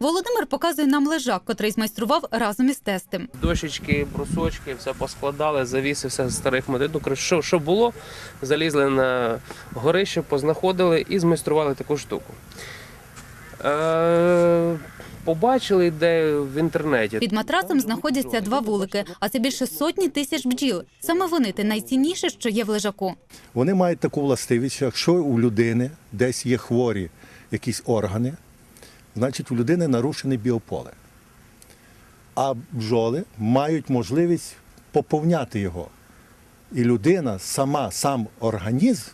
Володимир показує нам лежак, котрий змайстрував разом із тестем. Дощечки, брусочки, все поскладали, завіси, все з старих моделей. Ну, що, що було, залізли на горище, познаходили і змайстрували таку штуку. Е, побачили де в інтернеті. Під матрацем знаходяться два вулики, а це більше сотні тисяч бджіл. Саме вони те найцінніше, що є в лежаку. Вони мають таку властивість, що якщо у людини десь є хворі якісь органи, значить у людини нарушене біополе. А бджоли мають можливість поповняти його. І людина сама, сам організм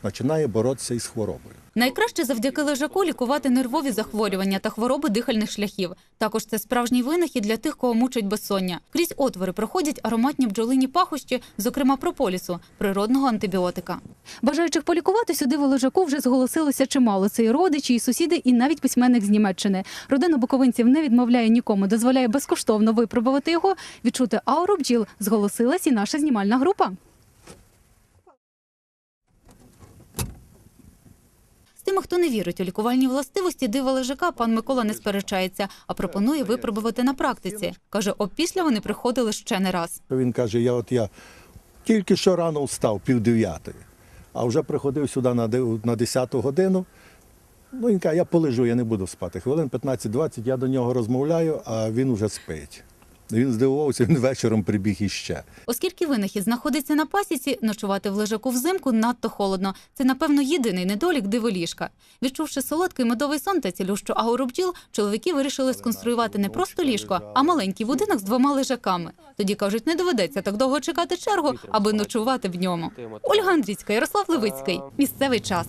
починає боротися із хворобою. Найкраще завдяки лежаку лікувати нервові захворювання та хвороби дихальних шляхів. Також це справжній винахід для тих, кого мучить безсоння. Крізь отвори проходять ароматні бджолині пахощі, зокрема прополісу, природного антибіотика. Бажаючих полікувати сюди в лежаку вже зголосилося чимало. Це і родичі, і сусіди, і навіть письменник з Німеччини. Родина буковинців не відмовляє нікому, дозволяє безкоштовно випробувати його. Відчути ауру бджіл зголосилась і наша знімальна група. Тими, хто не вірить у лікувальні властивості дива лежака, пан Микола не сперечається, а пропонує випробувати на практиці. Каже, опісля вони приходили ще не раз. Він каже: я от я тільки що рано встав, пів дев'ятої, а вже приходив сюди на дев- на 10 годину. Ну, він каже, я полежу, я не буду спати. Хвилин 15-20 я до нього розмовляю, а він вже спить. Він здивувався, він вечором прибіг іще. Оскільки винахід знаходиться на пасіці, ночувати в лежаку взимку надто холодно. Це, напевно, єдиний недолік диволіжка. Відчувши солодкий медовий сон та цілющу ауру бджіл, чоловіки вирішили сконструювати не просто ліжко, а маленький будинок з двома лежаками. Тоді кажуть, не доведеться так довго чекати чергу, аби ночувати в ньому. Ольга Андрійська, Ярослав Левицький. Місцевий час.